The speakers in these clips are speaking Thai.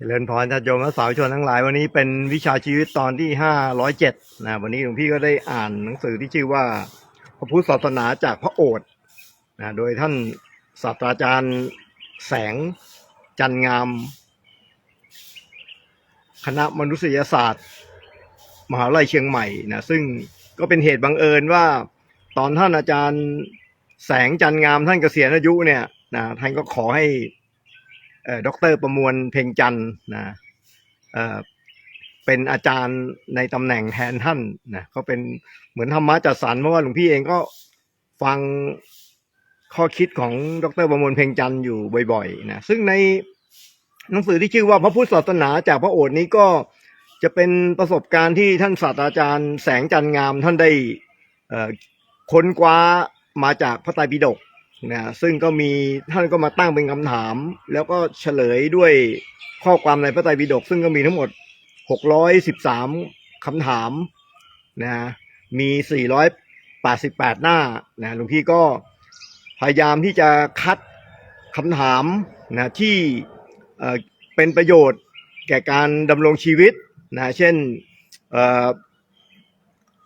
เจริญพรญาติโยมและสาวชนทั้งหลาย วันนี้เป็นวิชาชีวิตตอนที่ห้าร้อยเจ็ดนะวันนี้หลวงพี่ก็ได้อ่านหนังสือที่ชื่อว่า พระพุทธศาสนาจากพระโอษฐ์นะโดยท่านศาสตราจารย์แสงจันงาม คณะมนุษยศาสตร์ มหาวิทยาลัยเชียงใหม่นะซึ่งก็เป็นเหตุบังเอิญว่า ตอนท่านอาจารย์แสงจันงามท่านเกษียณอายุเนี่ยนะท่านก็ขอให้ ดรประมวลเพ่งจันนะเเป็นอาจารย์ในตำแหน่งแทนท่านนะก็เป็นเหมือนธรรมะจัดสรรเพราะว่าหลวงพี่เองก็ฟังข้อคิดของดรประมวลเพ่งจันอยู่บ่อยๆนะซึ่งในหนังสือที่ชื่อว่าพระพุทธศาสนาจากพระโอษฐ์นี้ก็จะเป็นประสบการณ์ที่ท่านศาสตราจารย์แสงจันงามท่านได้ค้นคว้ามาจากพระไตรปิฎก นะซึ่งก็มีท่านก็มาตั้งเป็นคำถาม แล้วก็เฉลยด้วยข้อความในพระไตรปิฎกซึ่งก็มีทั้งหมด 613 คำถามนะมี 488 หน้านะหลวงพี่ก็พยายามที่จะคัดคำถามนะที่เอ่อเป็นประโยชน์แก่การดำรงชีวิตนะเช่นเ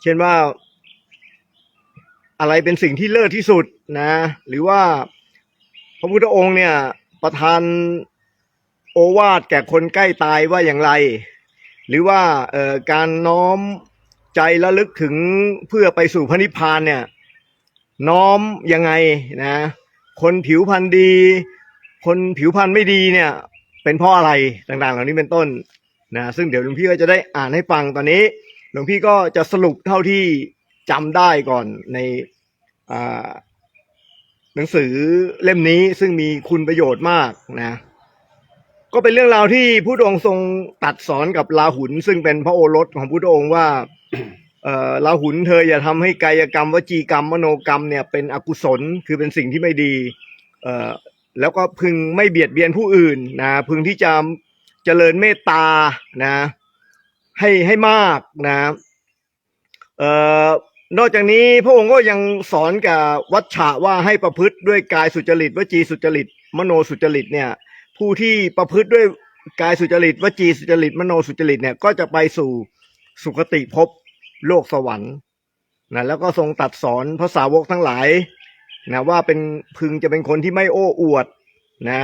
เช่นว่าอะไรเป็นสิ่งที่เลิศที่สุด นะ หรือว่าพระพุทธองค์เนี่ย ประทานโอวาทแก่คนใกล้ตายว่าอย่างไร หรือว่าการน้อมใจระลึกถึงเพื่อไปสู่พระนิพพานเนี่ย น้อมยังไงนะ คนผิวพรรณดี คนผิวพรรณไม่ดีเนี่ย เป็นเพราะอะไรต่างๆ เหล่านี้เป็นต้นนะซึ่งเดี๋ยวหลวงพี่ก็จะได้อ่านให้ฟังตอนนี้ หลวงพี่ก็จะสรุปเท่าที่จำได้ก่อนในอ่า หนังสือเล่มนี้ซึ่งมีคุณประโยชน์มากนะ ก็เป็นเรื่องราวที่พุทธองค์ทรงตัดสอนกับลาหุน ซึ่งเป็นพระโอรสของพุทธองค์ว่าเอ่อลาหุนเธออย่าทำให้กายกรรมวจีกรรมมโนกรรมเนี่ยเป็นอกุศลคือเป็นสิ่งที่ไม่ดีเอ่อแล้วก็พึงไม่เบียดเบียนผู้อื่นนะพึงที่จะเจริญเมตตานะ ให้ให้มากนะเอ่อ นอกจากนี้พระองค์ก็ยังสอนกับวัชชะว่าให้ประพฤติด้วยกายสุจริตวจีสุจริต มโนสุจริตเนี่ย ผู้ที่ประพฤติด้วยกายสุจริตวจีสุจริต มโนสุจริตเนี่ยก็จะไปสู่สุคติภพโลกสวรรค์นะแล้วก็ทรงตัดสอนพระสาวกทั้งหลายนะว่าเป็นพึงจะเป็นคนที่ไม่โอ้อวดนะ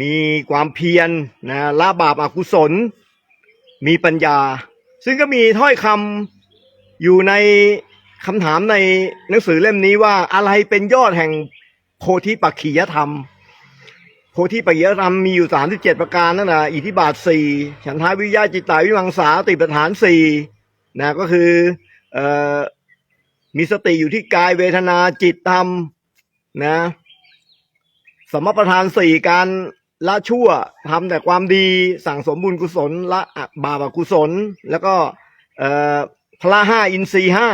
มีความเพียรนะละบาปอกุศล มีปัญญา ซึ่งก็มีถ้อยคำ อยู่ในคำถามในหนังสือเล่มนี้ว่าอะไรเป็นยอดแห่งโพธิปักขียธรรม โพธิปักขียธรรมมีอยู่สามสิบเจ็ดประการนั่นนะอิทธิบาทสี่ฉันทาวิริยะจิตตาวิมังสาติปฐานสี่นะก็คืออมีสติอยู่ที่กายเวทนาจิตธรรมนะสมประทานสี่การละชั่วทำแต่ความดีสั่งสมบุญกุศลละบาปอกุศล แล้วก็ พละห้าอินทรีห้า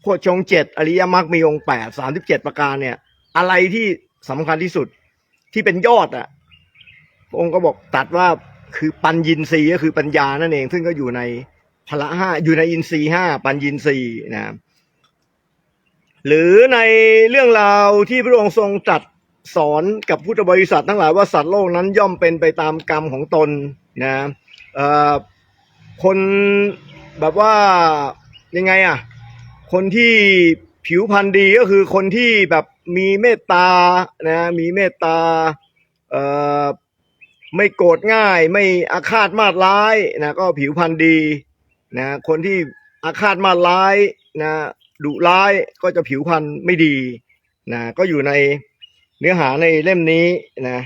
โพชงเจ็ดอริยมรรคมีองค์แปดสามสิบเจ็ดประการเนี่ย อะไรที่สำคัญที่สุดที่เป็นยอดอะพระองค์ก็บอกตัดว่าคือปัญญินทรีย์ก็คือปัญญานั่นเอง ซึ่งก็อยู่ในพละห้าอยู่ในอินทรีห้าปัญญินทรีย์นะหรือในเรื่องราวที่พระองค์ทรงตรัสสอนกับพุทธบริษัททั้งหลายว่าสัตว์โลกนั้นย่อมเป็นไปตามกรรมของตนนะคน แบบว่ายังไงอะ คนที่ผิวพรรณดีก็คือคนที่แบบมีเมตตานะมีเมตตาเอ่อไม่โกรธง่าย ไม่อาฆาตมาดร้ายนะก็ผิวพรรณดีนะคนที่อาฆาตมาดร้ายนะดุร้ายก็จะผิวพรรณไม่ดีนะก็อยู่ในเนื้อหาในเล่มนี้นะ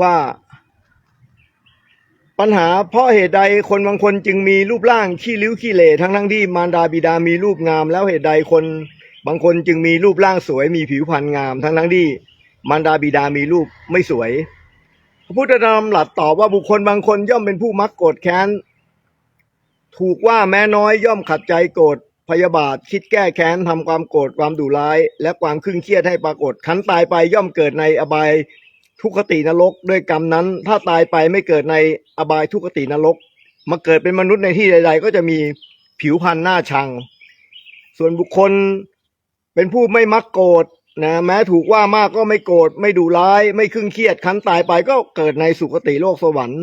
ว่า ปัญหาเพราะเหตุใดคนบางคนจึงมีรูปร่างขี้ริ้วขี้เหร่ทั้งทั้งที่มารดาบิดามีรูปงาม แล้วเหตุใดคนบางคนจึงมีรูปร่างสวยมีผิวพรรณงาม ทั้งทั้งที่มารดาบิดามีรูปไม่สวย พระพุทธธรรมหลัดตอบว่าบุคคลบางคนย่อมเป็นผู้มักโกรธแค้น ถูกว่าแม้น้อยย่อมขัดใจโกรธพยาบาทคิดแก้แค้นทำความโกรธความดุร้าย และความครึ่งเครียดให้ปรากฏขันตายไปย่อมเกิดในอบาย ทุกขตินรกด้วยกรรมนั้น ถ้าตายไปไม่เกิดในอบายทุกขตินรก มาเกิดเป็นมนุษย์ในที่ใด ๆ ก็จะมีผิวพรรณหน้าชัง ส่วนบุคคลเป็นผู้ไม่มักโกรธนะแม้ถูกว่ามากก็ไม่โกรธไม่ดุร้าย ไม่ครึ่งเครียดคันตายไปก็เกิดในสุคติโลกสวรรค์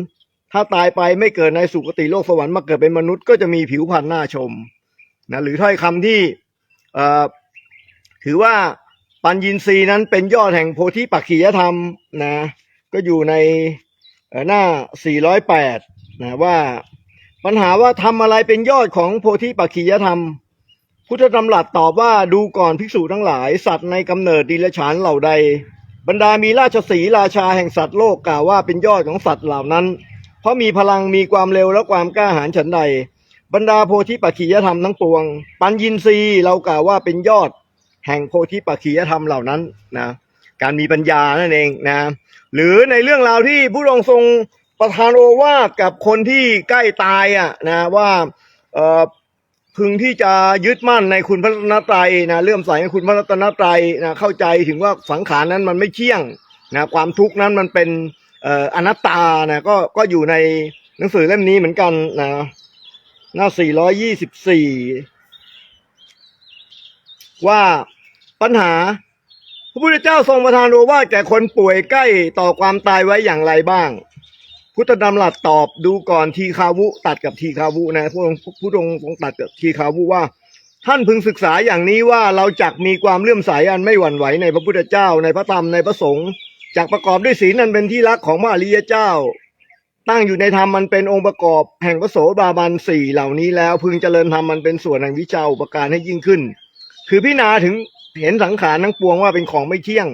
ถ้าตายไปไม่เกิดในสุคติโลกสวรรค์มาเกิดเป็นมนุษย์ก็จะมีผิวพรรณน่าชมนะหรือถ้อยคำที่เอ่อถือว่า ปัญญินรีนั้นเป็นยอดแห่งโพธิปักขียธรรมนะก็อยู่ในหน้า 408นะว่าปัญหาว่าทำอะไรเป็นยอดของโพธิปักขียธรรม พุทธดำรัสตอบว่าดูก่อนภิกษุทั้งหลาย สัตว์ในกำเนิดดิลฉานเหล่าใด บรรดามีราชสีราชาแห่งสัตว์โลกกล่าวว่าเป็นยอดของสัตว์เหล่านั้น เพราะมีพลังมีความเร็วและความกล้าหาญฉันใด บรรดาโพธิปักขียธรรมทั้งปวง ปัญญินรีเรากล่าวว่าเป็นยอด แห่งโพธิปักขียธรรมเหล่านั้นนะการมีปัญญานั่นเองนะหรือในเรื่องราวที่ผู้ทรงทรงประทานโอวาทกับคนที่ใกล้ตายอะนะว่าเอ่อพึงที่จะยึดมั่นในคุณพระรัตนตรัยนะเลื่อมใสในคุณพระรัตนตรัยนะเข้าใจถึงว่าสังขารนั้นมันไม่เที่ยงนะความทุกข์นั้นมันเป็นเอ่ออนัตตานะก็ก็อยู่ในหนังสือเล่มนี้เหมือนกันนะหน้า 424 ว่า ปัญหา พระพุทธเจ้าทรงประทานโอวาทแก่คนป่วยใกล้ต่อความตายไว้อย่างไรบ้าง พุทธดำรัสตอบดูก่อนทีคาวุ ตัดกับทีคาวุนะผู้องค์ผู้องค์ทรงตัดกับทีคาวุว่า ท่านพึงศึกษาอย่างนี้ว่าเราจักมีความเลื่อมใสอันไม่หวั่นไหวในพระพุทธเจ้าในพระธรรมในพระสงฆ์จักประกอบด้วยศีลนั้นเป็นที่รักของพระอริยเจ้า ตั้งอยู่ในธรรมมันเป็นองค์ประกอบแห่งพระโสดาบันสี่เหล่านี้แล้วพึงเจริญธรรมมันเป็นส่วนแห่งวิชาอุปการให้ยิ่งขึ้น คือพิจารณาถึง เห็นสังขารทั้งปวงว่าเป็นของไม่เที่ยง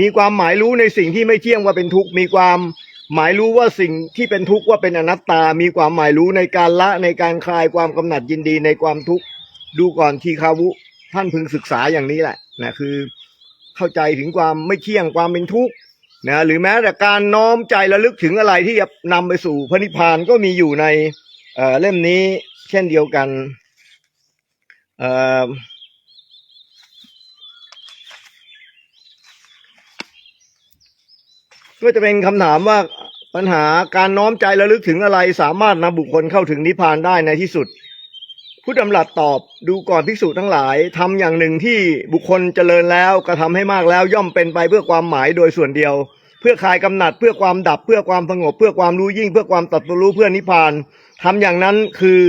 มีความหมายรู้ในสิ่งที่ไม่เที่ยงว่าเป็นทุกข์มีความหมายรู้ว่าสิ่งที่เป็นทุกข์ว่าเป็นอนัตตา มีความหมายรู้ในการละในการคลายความกำหนัดยินดีในความทุกข์ดูก่อนทีคาวุ ท่านพึงศึกษาอย่างนี้แหละนะคือ เข้าใจถึงความไม่เที่ยงความเป็นทุกข์นะหรือแม้แต่การน้อมใจระลึกถึงอะไรที่จะนำไปสู่พระนิพพานก็มีอยู่ในเเล่มนี้เช่นเดียวกันเอ่อ ก็จะเป็นคำถามว่าปัญหาการน้อมใจระลึกถึงอะไรสามารถนำบุคคลเข้าถึงนิพพานได้ในที่สุด ผู้ดำรัสตอบดูก่อนภิกษุทั้งหลายทำอย่างหนึ่งที่บุคคลเจริญแล้วกระทำให้มากแล้วย่อมเป็นไปเพื่อความหมายโดยส่วนเดียว เพื่อคลายกำหนัดเพื่อความดับเพื่อความสงบเพื่อความรู้ยิ่ง เพื่อความตรัสรู้เพื่อนิพพานทำอย่างนั้นคือ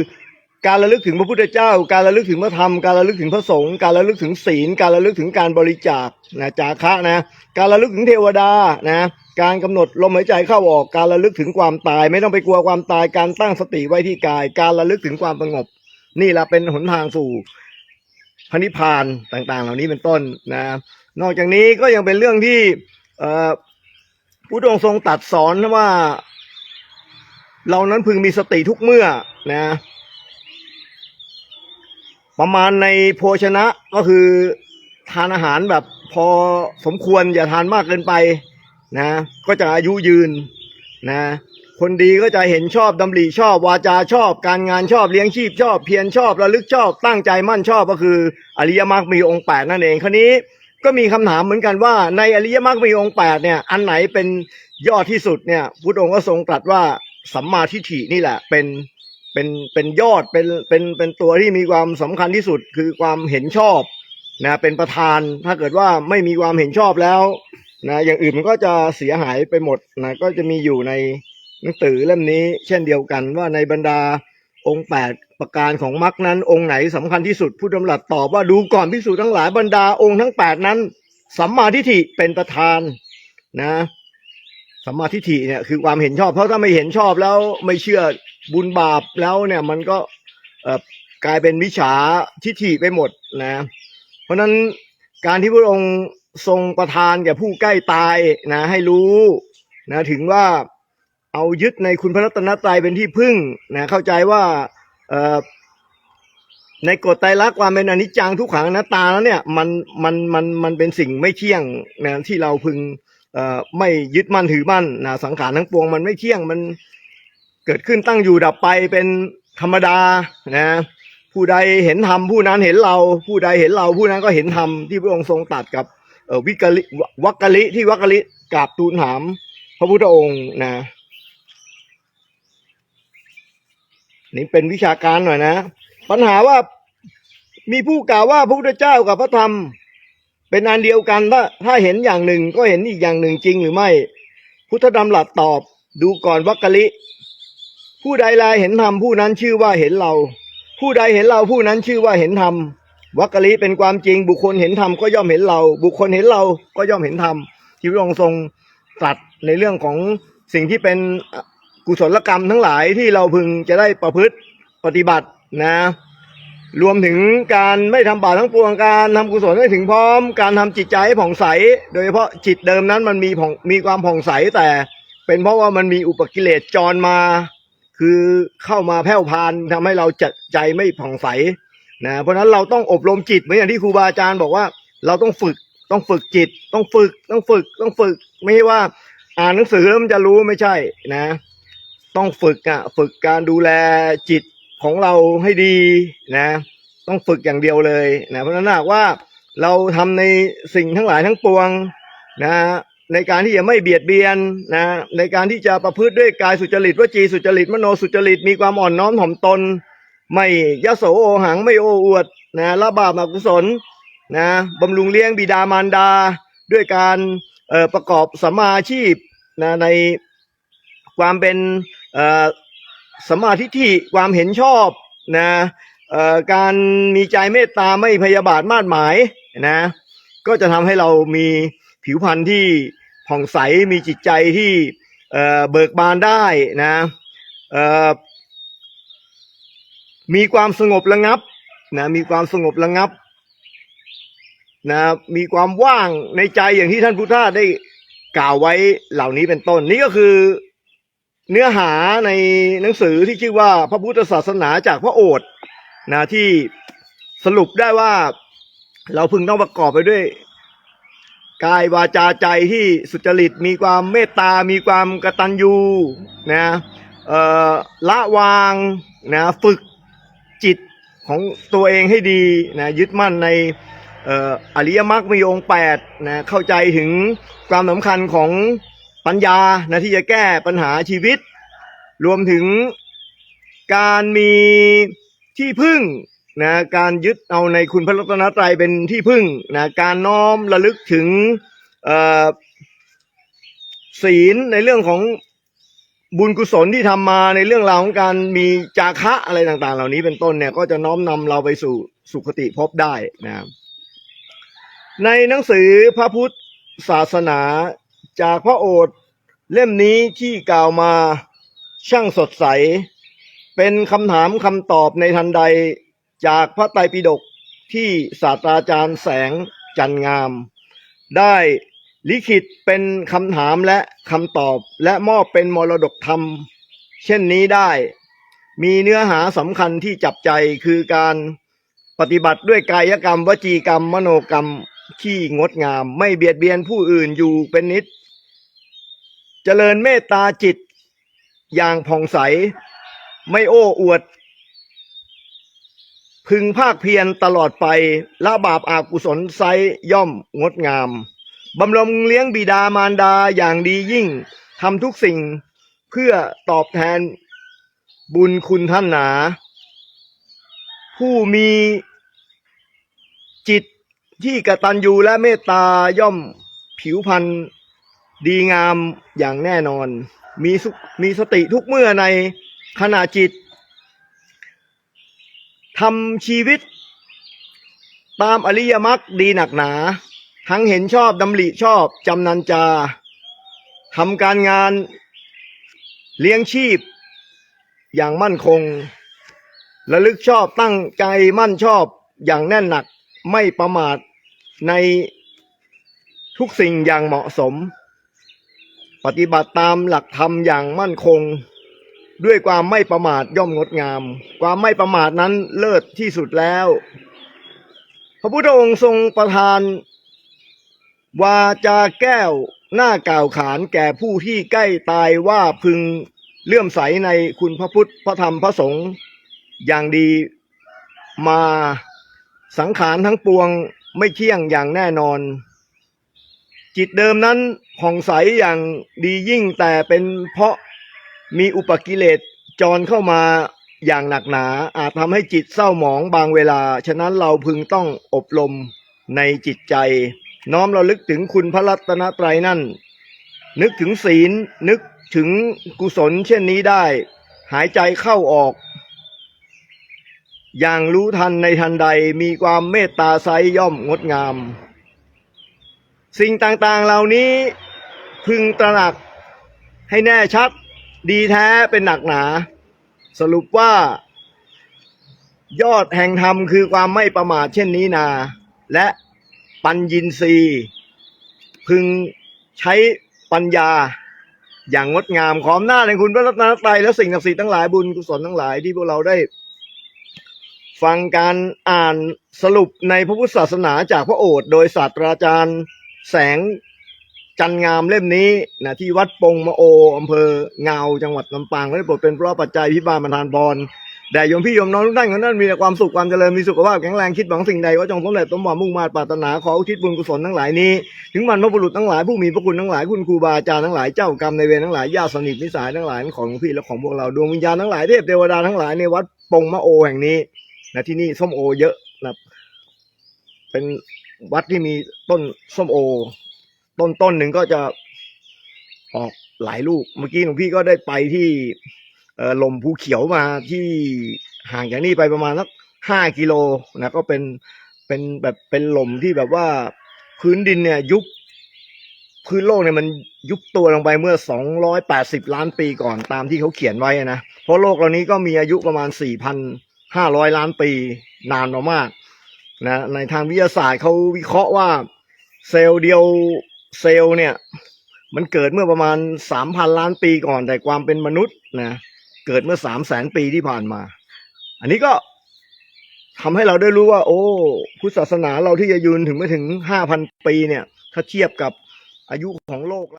การระลึกถึงพระพุทธเจ้า การระลึกถึงพระธรรม การระลึกถึงพระสงฆ์ การระลึกถึงศีล การระลึกถึงการบริจาคนะจาคะนะ การระลึกถึงเทวดานะ การกำหนดลมหายใจเข้าออก การระลึกถึงความตาย ไม่ต้องไปกลัวความตาย การตั้งสติไว้ที่กาย การระลึกถึงความสงบ นี่แหละเป็นหนทางสู่พระนิพพานต่างๆ เหล่านี้เป็นต้นนะ นอกจากนี้ก็ยังเป็นเรื่องที่เอ่อผู้ทรงทรงตัดสอนว่า เรานั้นพึงมีสติทุกเมื่อนะ ประมาณในโภชนะก็คือทานอาหารแบบพอสมควรอย่าทานมากเกินไปนะ ก็จะอายุยืนนะ คนดีก็จะเห็นชอบดำริชอบ วาจาชอบ การงานชอบเลี้ยงชีพชอบ เพียรชอบระลึกชอบตั้งใจมั่นชอบก็คือ อริยมรรคมีองค์แปดนั่นเองคราวนี้ก็มีคำถามเหมือนกันว่า ในอริยมรรคมีองค์แปดเนี่ยอันไหนเป็นยอดที่สุดเนี่ยพุทธองค์ก็ทรงตรัสว่าสัมมาทิฏฐินี่แหละเป็น เป็นเป็นยอดเป็นเป็นเป็นตัวที่มีความสำคัญที่สุดคือความเห็นชอบนะเป็นประธานถ้าเกิดว่าไม่มีความเห็นชอบแล้วนะอย่างอื่นมันก็จะเสียหายไปหมดนะก็จะมีอยู่ในหนังสือเล่มนี้ เช่นเดียวกันว่าในบรรดาองค์แปดประการของมรรคนั้น องค์ไหนสำคัญที่สุดผู้ดำรัสตอบว่าดูก่อนพิสูจน์ทั้งหลายบรรดาองค์ทั้งแปดนั้นสัมมาทิฏฐิเป็นประธานนะสัมมาทิฏฐิเนี่ยคือความเห็นชอบ เพราะถ้าไม่เห็นชอบแล้วไม่เชื่อ บุญบาปแล้วเนี่ยมันก็กลายเป็นวิชาทิฏฐิไปหมดนะ เพราะฉะนั้นการที่พระองค์ทรงประทานแก่ผู้ใกล้ตายนะให้รู้นะถึงว่าเอายึดในคุณพระรัตนตรัยเป็นที่พึ่งนะเข้าใจว่าในกฎไตรลักษณ์ความเป็นอนิจจังทุกขังอนัตตาแล้วเนี่ยมันมันมันมันเป็นสิ่งไม่เที่ยงนะที่เราพึงไม่ยึดมั่นถือมั่นนะสังขารทั้งปวงมันไม่เที่ยงมัน เกิดขึ้นตั้งอยู่ดับไปเป็นธรรมดานะผู้ใดเห็นธรรมผู้นั้นเห็นเรา ผู้ใดเห็นเราผู้นั้นก็เห็นธรรมที่พระองค์ทรงตัดกับวิกลิวักกะลิที่วักกะลิกราบทูลถามพระพุทธองค์นะนี่เป็นวิชาการหน่อยนะ ปัญหาว่ามีผู้กล่าวว่าพระพุทธเจ้ากับพระธรรม เป็นอันเดียวกันถ้าถ้าเห็นอย่างหนึ่งก็เห็นอีกอย่างหนึ่งจริงหรือไม่ พุทธดำรัสตอบดูก่อนวักกะลิ ผู้ใดแลเห็นธรรมผู้นั้นชื่อว่าเห็นเรา ผู้ใดเห็นเราผู้นั้นชื่อว่าเห็นธรรมวักกะลิเป็นความจริง บุคคลเห็นธรรมก็ย่อมเห็นเรา บุคคลเห็นเราก็ย่อมเห็นธรรมที่พระองค์ทรงตรัสในเรื่องของสิ่งที่เป็นกุศลกรรมทั้งหลายที่เราพึงจะได้ประพฤติปฏิบัตินะ รวมถึงการไม่ทำบาปทั้งปวงการทำกุศลให้ถึงพร้อม การทำจิตใจให้ผ่องใส โดยเฉพาะจิตเดิมนั้นมันมีผ่องมีความผ่องใสแต่ เป็นเพราะว่ามันมีอุปกิเลสจรมา คือเข้ามาแผ่วพานทำให้เราจัดใจไม่ผ่องใสนะเพราะฉะนั้นเราต้องอบรมจิตเหมือนอย่างที่ครูบาอาจารย์บอกว่า เราต้องฝึกต้องฝึกจิต ต้องฝึกต้องฝึกต้องฝึก ไม่ใช่ว่าอ่านหนังสือแล้วมันจะรู้ไม่ใช่นะ ต้องฝึกอะฝึกการดูแลจิตของเราให้ดีนะ ต้องฝึกอย่างเดียวเลยนะเพราะฉะนั้นหากว่าเราทำในสิ่งทั้งหลายทั้งปวงนะ ในการที่จะไม่เบียดเบียนนะในการที่จะประพฤติด้วยกายสุจริตวจีสุจริตมโนสุจริตมีความอ่อนน้อมถ่อมตน ไม่ยโสโอหังไม่โอ้อวดนะละบาปอกุศลนะบำรุงเลี้ยงบิดามารดา ด้วยการประกอบสัมมาชีพนะในความเป็นสัมมาทิฏฐิความเห็นชอบนะการมีใจเมตตาไม่พยาบาทมาดหมายนะก็จะทำให้เรามีผิวพรรณที่ ผ่องใสมีจิตใจที่เเบิกบานได้นะมีความสงบระงับนะมีความสงบระงับนะมีความว่างในใจอย่างที่ท่านพุทธาได้กล่าวไว้เหล่านี้เป็นต้น นี่ก็คือเนื้อหาในหนังสือที่ชื่อว่าพระพุทธศาสนาจากพระโอษฐ์นะที่สรุปได้ว่าเราพึงต้องประกอบไปด้วย กายวาจาใจที่สุจริตมีความเมตตา มีความกตัญญูนะเออละวางนะฝึกจิตของตัวเองให้ดีนะยึดมั่นในอริยมรรคมีองค์แปดนะเข้าใจถึงความสำคัญของปัญญานะที่จะแก้ปัญหาชีวิต รวมถึงการมีที่พึ่ง นะการยึดเอาในคุณพระรัตนตรัยเป็นที่พึ่งนะการน้อมระลึกถึงศีลในเรื่องของบุญกุศลที่ทำมาในเรื่องราวของการมีจาคะอะไรต่างๆ เหล่านี้เป็นต้นเนี่ยก็จะน้อมนำเราไปสู่สุคติภพได้นะครับในหนังสือพระพุทธศาสนาจากพระโอษฐ์เล่มนี้ที่กล่าวมาช่างสดใส เป็นคำถามคำตอบในทันใด จากพระไตรปิฎกที่ศาสตราจารย์แสงจันงาม ได้ลิขิตเป็นคำถามและคำตอบและมอบเป็นมรดกธรรม เช่นนี้ได้ มีเนื้อหาสำคัญที่จับใจคือการปฏิบัติด้วยกายกรรม วจีกรรม มโนกรรมที่งดงาม ไม่เบียดเบียนผู้อื่นอยู่เป็นนิด เจริญเมตตาจิต อย่างผ่องใส ไม่โอ้อวด พึงภาคเพียรตลอดไปละบาปอากุศลไซย่อมงดงาม บำรุงเลี้ยงบิดามารดาอย่างดียิ่งทำทุกสิ่งเพื่อตอบแทนบุญคุณท่านหนา ผู้มีจิตที่กตัญญูและเมตตาย่อมผิวพรรณดีงามอย่างแน่นอน มีสุมีสติทุกเมื่อในขณะจิต ทำชีวิต ตามอริยมรรคดีหนักหนา ทั้งเห็นชอบดำริชอบจำนันจาทำการงานเลี้ยงชีพ อย่างมั่นคง ระลึกชอบตั้งใจมั่นชอบอย่างแน่นหนักไม่ประมาทในทุกสิ่งอย่างเหมาะสม ปฏิบัติตามหลักธรรมอย่างมั่นคง ด้วยความไม่ประมาทย่อมงดงาม ความไม่ประมาทนั้นเลิศที่สุดแล้ว พระพุทธองค์ทรงประทาน วาจาแก้วหน้ากล่าวขานแก่ผู้ที่ใกล้ตายว่าพึงเลื่อมใสในคุณพระพุทธพระธรรมพระสงฆ์อย่างดีมาสังขารทั้งปวงไม่เที่ยงอย่างแน่นอน จิตเดิมนั้นผ่องใสอย่างดียิ่งแต่เป็นเพราะ มีอุปกิเลสจรเข้ามาอย่างหนักหนา อาจทำให้จิตเศร้าหมองบางเวลา ฉะนั้นเราพึงต้องอบรมในจิตใจ น้อมเราลึกถึงคุณพระรัตนตรัยนั่น นึกถึงศีลนึกถึงกุศลเช่นนี้ได้ หายใจเข้าออก อย่างรู้ทันในทันใดมีความเมตตาไซย่อมงดงาม สิ่งต่างๆเหล่านี้พึงตระหนักให้แน่ชัด ดีแท้เป็นหนักหนา สรุปว่า ยอดแห่งธรรมคือความไม่ประมาทเช่นนี้นา และปัญญินรีพึงใช้ปัญญาอย่างงดงามขอมหน้าในคุณพระรัตนตรัยและสิ่งศักดิ์สิทธิ์ทั้งหลายบุญกุศลทั้งหลายที่พวกเราได้ ฟังการอ่านสรุปในพระพุทธศาสนาจากพระโอษฐ์โดยศาสตราจารย์แสง จันงามเล่มนี้นะที่วัดปงมะโออำเภอเงาจังหวัดลำปางได้โปรดเป็นเพราะปัจจัยพิบาลประทานพรแด่โยมพี่โยมน้องทุกท่านของท่านมีแต่ความสุขความเจริญมีสุขภาพแข็งแรงคิดหวังสิ่งใดก็จงสำเร็จสมหวังมุ่งมาตรปรารถนาขออุทิศบุญกุศลทั้งหลายนี้ ถึงมันพระบุรุษทั้งหลายผู้มีพระคุณทั้งหลายคุณครูบาอาจารย์ทั้งหลายเจ้ากรรมในายเวรทั้งหลายญาติสนิทมิตรสหายทั้งหลายของหลวงพี่และของพวกเราดวงวิญญาณทั้งหลายเทพเทวดาทั้งหลายในวัดปงมะโอแห่งนี้นะที่นี่ส้มโอเยอะนะเป็นวัดที่มีต้นส้มโอ ต้นต้นหนึ่งก็จะออกหลายลูก เมื่อกี้หลวงพี่ก็ได้ไปที่เอ่อลมภูเขียวมาที่ห่างจากนี่ไปประมาณสักห้ากิโลนะก็เป็นเป็นแบบเป็นลมที่แบบว่าพื้นดินเนี่ยยุบพื้นโลกเนี่ยมันยุบตัวลงไปเมื่อ 280 ล้านปีก่อนตามที่เขาเขียนไว้นะ เพราะโลกเรานี้ก็มีอายุประมาณ 4,500 ล้านปีนานมากนะในทางวิทยาศาสตร์เขาวิเคราะห์ว่าเซลล์เดียว เซลล์เนี่ย มันเกิดเมื่อประมาณสามพันล้านปีก่อน แต่ความเป็นมนุษย์นะเกิดเมื่อสามแสนปีที่ผ่านมา อันนี้ก็ทำให้เราได้รู้ว่า โอ้พุทธศาสนาเราที่จะยืนถึงไม่ถึงห้าพันปีเนี่ย ถ้าเทียบกับอายุของโลก